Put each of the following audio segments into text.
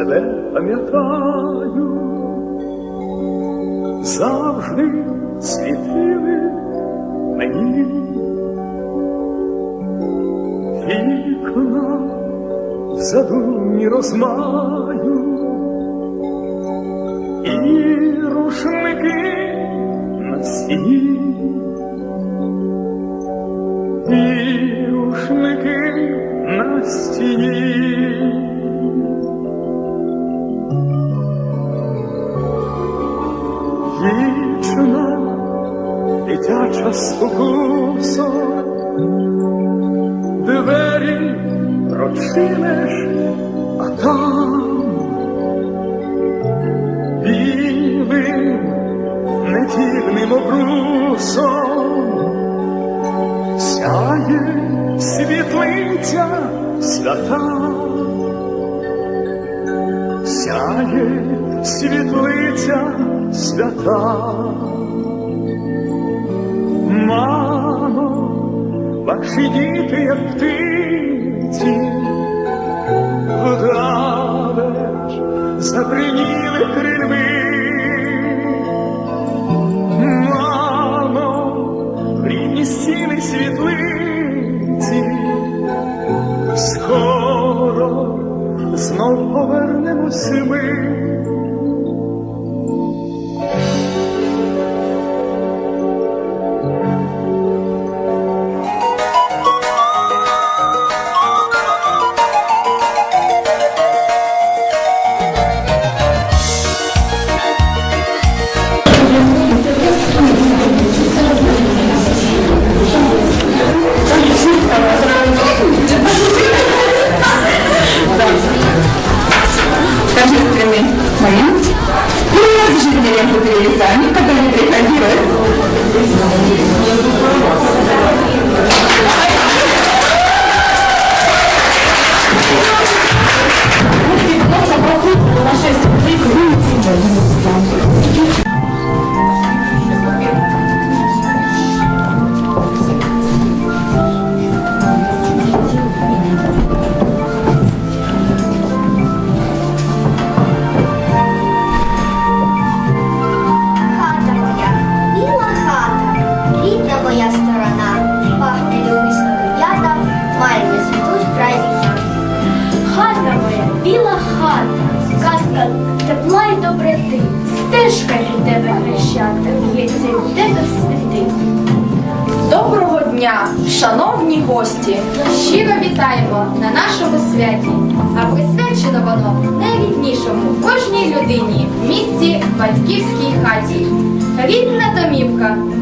себе пам'ятаю, завжди світили мені вікна в задумі розмаю і рушники на стіні. Дівчина, дитяча спокуса, двері прочинеш, а там білим недільним обрусом сяє світлиця свята, сяє світлиця свята. Мамо, ваші діти, як птиці,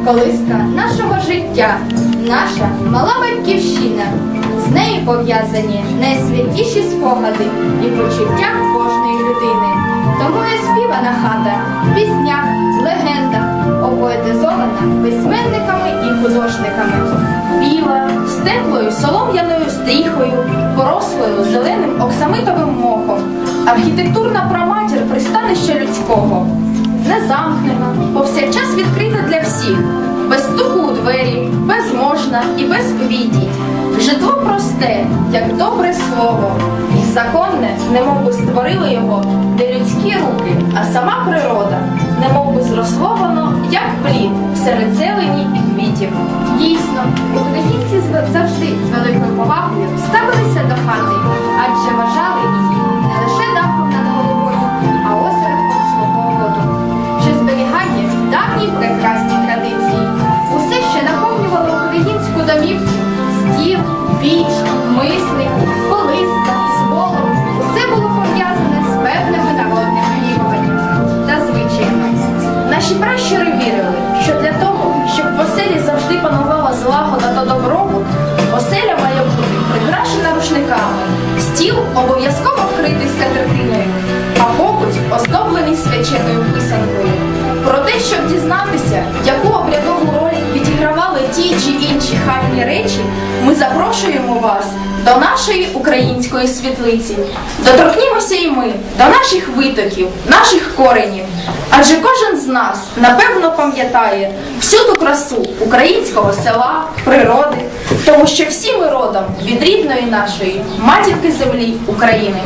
колиска нашого життя, наша мала батьківщина. З нею пов'язані найсвятіші спогади і почуття кожної людини. Тому і співана хата в піснях, легендах, опоетизована письменниками і художниками. Біла, з теплою солом'яною стріхою, порослою зеленим оксамитовим мохом, архітектурна праматір пристанища людського, незамкнена, повсякчас відкрита для всіх, без стуку у двері, безможна і без повідіть. Житло просте, як добре слово, і законне, немов би створили його, де людські руки, а сама природа, немов би зросло воно, як плід серед зелені оздоблений свяченою писанкою. Про те, щоб дізнатися, яку обрядову роль відігравали ті чи інші хатні речі, ми запрошуємо вас до нашої української світлиці. Доторкнімося і ми до наших витоків, наших коренів. Адже кожен з нас напевно пам'ятає всю ту красу українського села, природи, тому що всі ми родом від рідної нашої матінки землі України.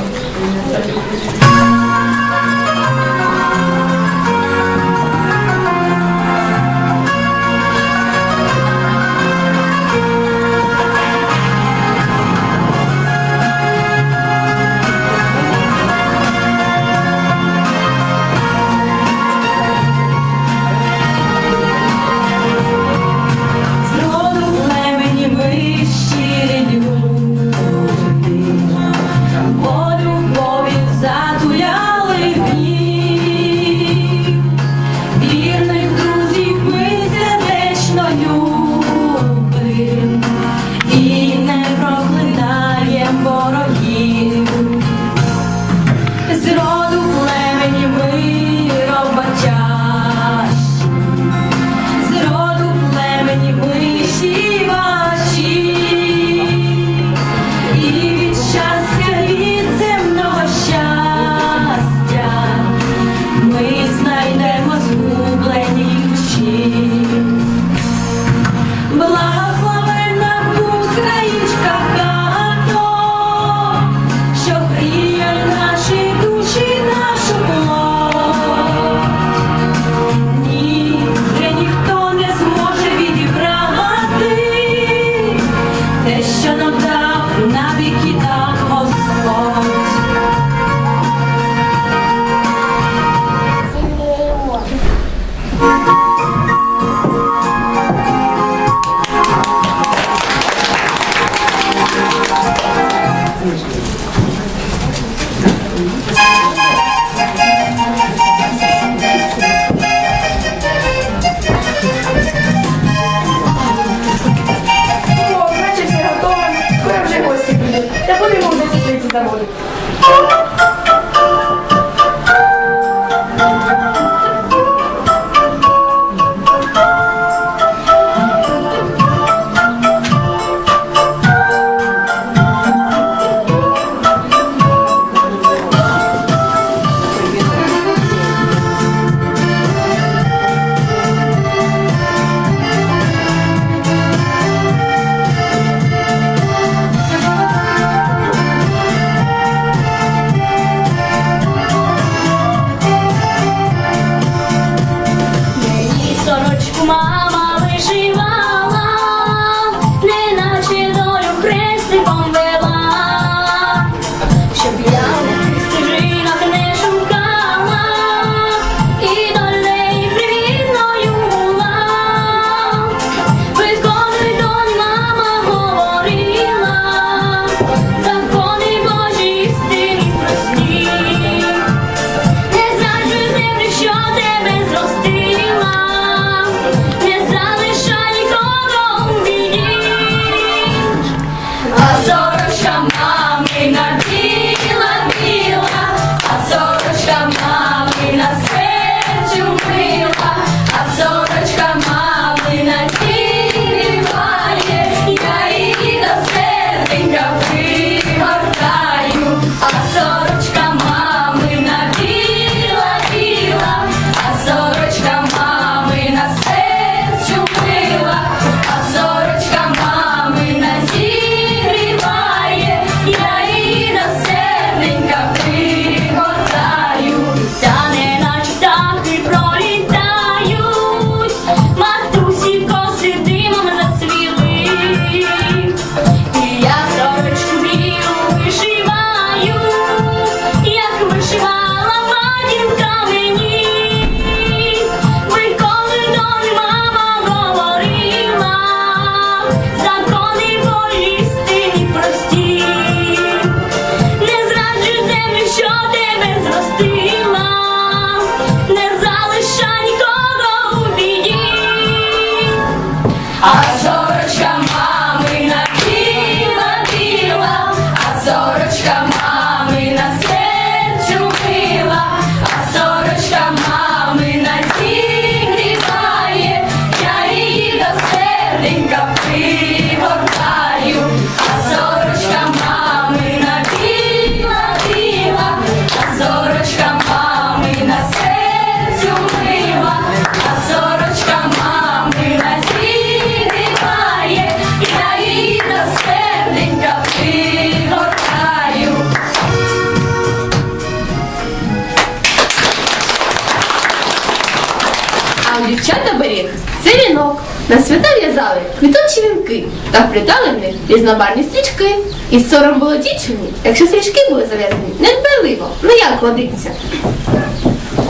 На свята в'язали квіточі вінки та вплітали в них різнобарні стрічки. І сором було дівчині, якщо стрічки були зав'язані недбайливо, ну як кладиться.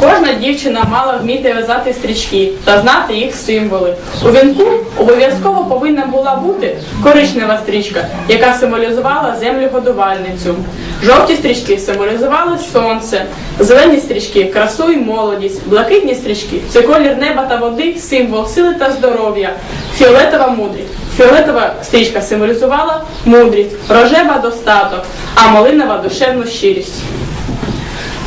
Кожна дівчина мала вміти в'язати стрічки та знати їх символи. У вінку обов'язково повинна була бути коричнева стрічка, яка символізувала землю годувальницю. Жовті стрічки символізували сонце, зелені стрічки красу і молодість, блакитні стрічки це колір неба та води, символ сили та здоров'я, фіолетова мудрість. Фіолетова стрічка символізувала мудрість, рожева достаток, а малинова душевну щирість.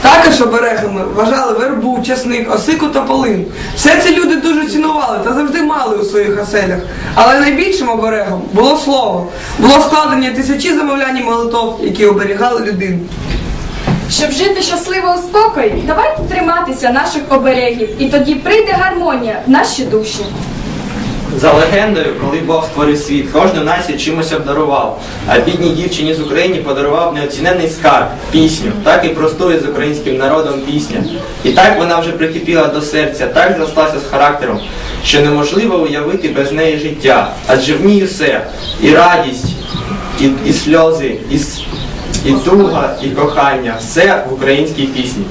Також оберегами вважали вербу, часник, осику та полин. Все це люди дуже цінували та завжди мали у своїх оселях. Але найбільшим оберегом було слово. Було складення тисячі замовлянь і молитов, які оберігали людину. Щоб жити щасливо у спокої, давайте триматися наших оберегів, і тоді прийде гармонія в наші душі. За легендою, коли Бог створив світ, кожну націю чимось обдарував, а бідній дівчині з України подарував неоціненний скарб, пісню, так і простою з українським народом пісня. І так вона вже прикипіла до серця, так зрослася з характером, що неможливо уявити без неї життя. Адже в ній усе, і радість, і, і сльози, і, і туга, і кохання, все в українській пісні.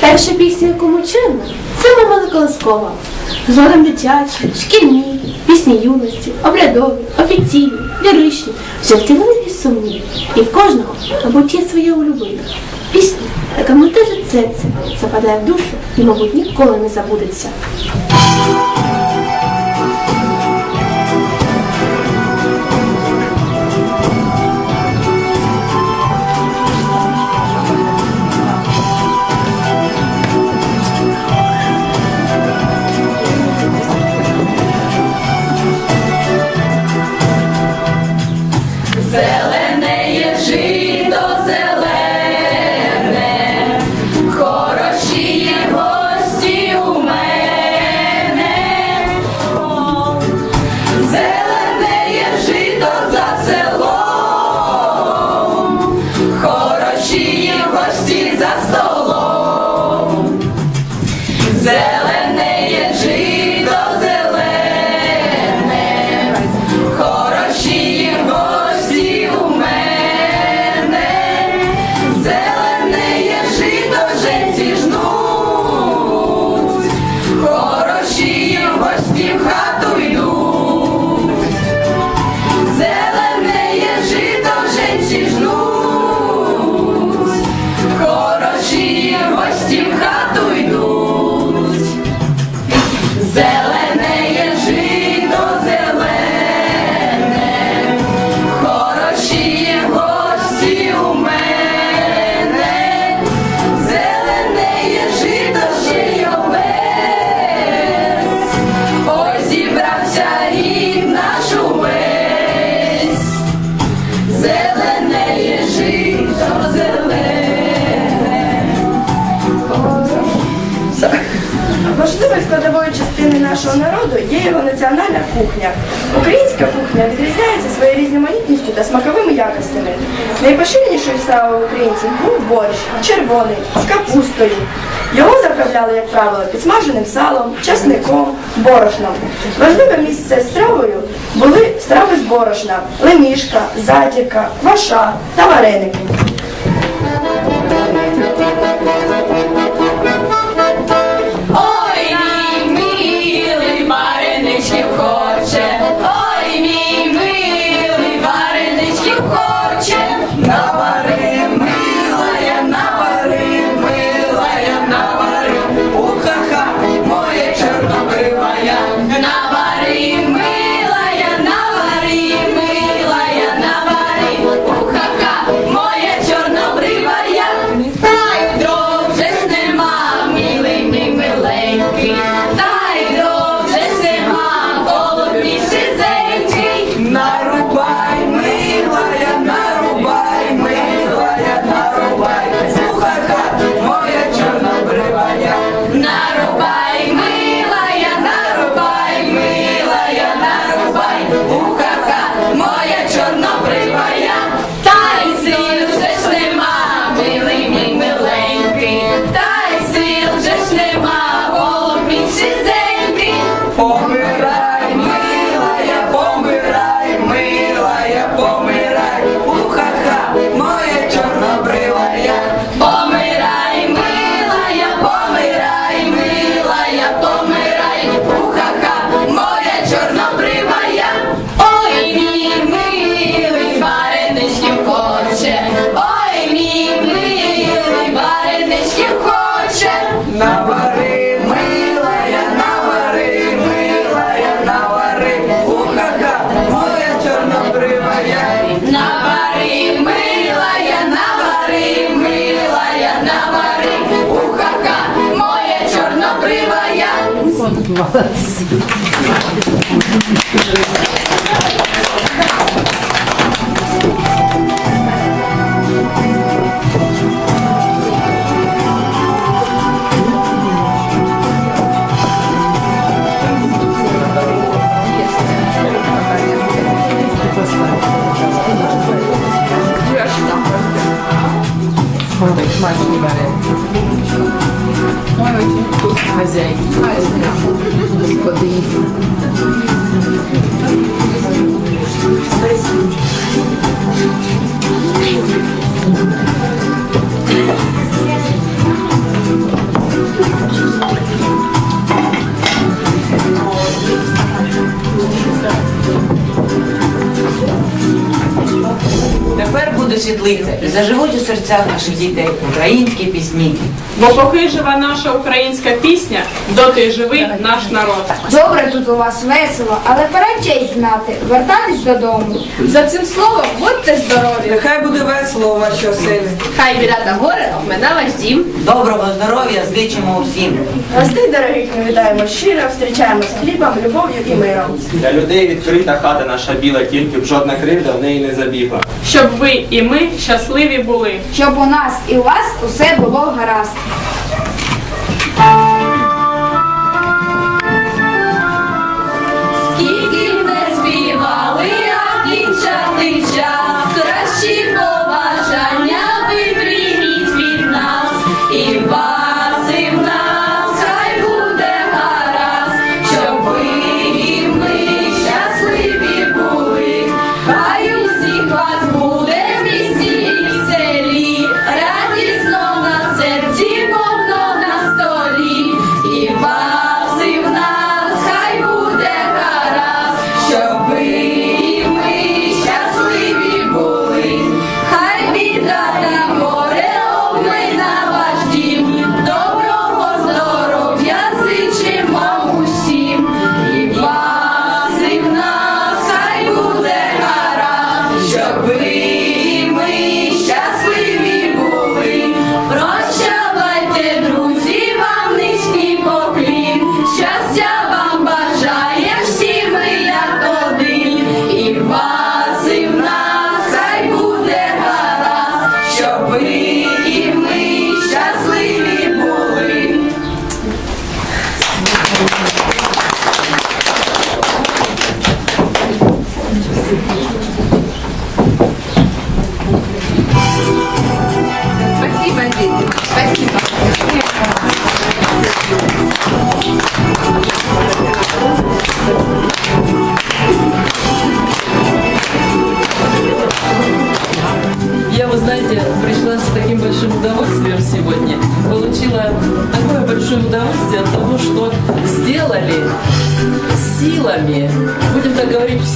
Перша пісня, яку ми чуємо, це мама Колоскова. Згодом дитячі, шкільні, пісні юності, обрядові, офіційні, ліричні, втілені і сумні. І в кожного, мабуть, є своє улюблене. Пісня, яка мутежить серце, западає в душу і, мабуть, ніколи не забудеться. Нашого народу є його національна кухня. Українська кухня відрізняється своєю різноманітністю та смаковими якостями. Найпоширенішою стравою українців був борщ, червоний, з капустою. Його заправляли, як правило, підсмаженим салом, часником, борошном. Важливе місце стравою були страви з борошна, лемішка, затірка, кваша та вареники. Moje być masz niebary. Moje być Тепер буде світлиця заживуть у серцях наших дітей українські пісні. Бо поки жива наша українська пісня, доти живий наш народ. Добре тут у вас весело, але пора честь знати, вертатись додому. За цим словом будьте здорові. Нехай буде весело у вашій оселі. Хай біда та горе обмина ваш дім. Доброго здоров'я зичимо усім. Гостей дорогих ми вітаємо щиро, зустрічаємо з хлібом, любов'ю і миром. Для людей відкрита хата наша біла, тільки б жодна кривда в неї не забігла. Щоб ви і ми щасливі були. Щоб у нас і у вас усе було гаразд.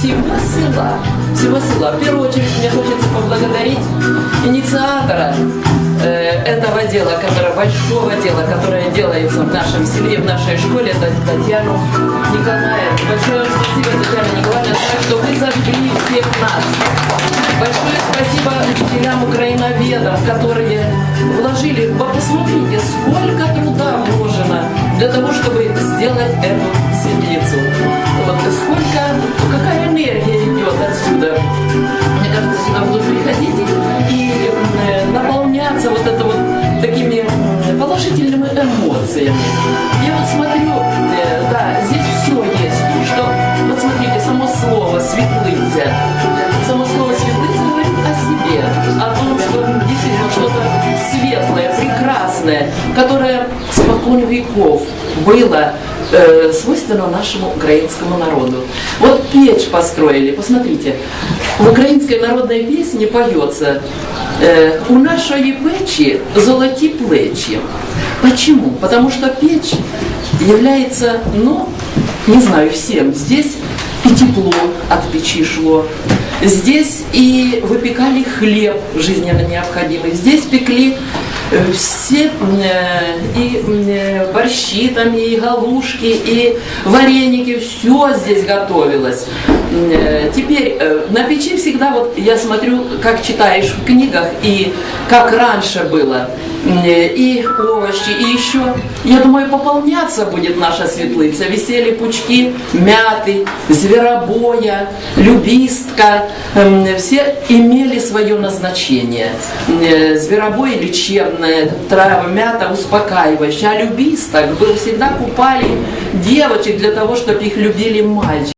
Так говорить, всего села. В первую очередь мне хочется поблагодарить инициатора э, этого дела, которое, большого дела, которое делается в нашем селе, в нашей школе, это Татьяну Николаевну. Большое спасибо, Татьяна Николаевна, за то, что вы зажгли всех нас. Большое спасибо учителям украиноведам, которые вложили, вот посмотрите, сколько труда вложено для того, чтобы сделать эту светлицу. Вот сколько, какая энергия идет отсюда. Мне кажется, сюда будут приходить и э, наполняться вот это вот такими м, положительными эмоциями. Я вот смотрю, э, да, здесь все есть, что, вот смотрите, само слово «светлыця», само слово «светлыця» говорит о себе, о том, что действительно что-то светлое, прекрасное, которое спокон веков было э, свойственно нашему украинскому народу. Вот печь построили, посмотрите, в украинской народной песне поется э, «У нашої печи золоті плечи». Почему? Потому что печь является, ну, не знаю, всем. Здесь и тепло от печи шло. Здесь и выпекали хлеб жизненно необходимый. Здесь пекли все и борщи там, и галушки, и вареники, все здесь готовилось. Теперь э, на печи всегда, вот я смотрю, как читаешь в книгах, и как раньше было, и овощи, и еще, я думаю, пополняться будет наша светлица. Висели пучки мяты, зверобоя, любистка, Эм, все имели свое назначение. Э, Зверобой лечебное, трава, мята успокаивающая, а любисток был всегда купали девочек для того, чтобы их любили мальчики.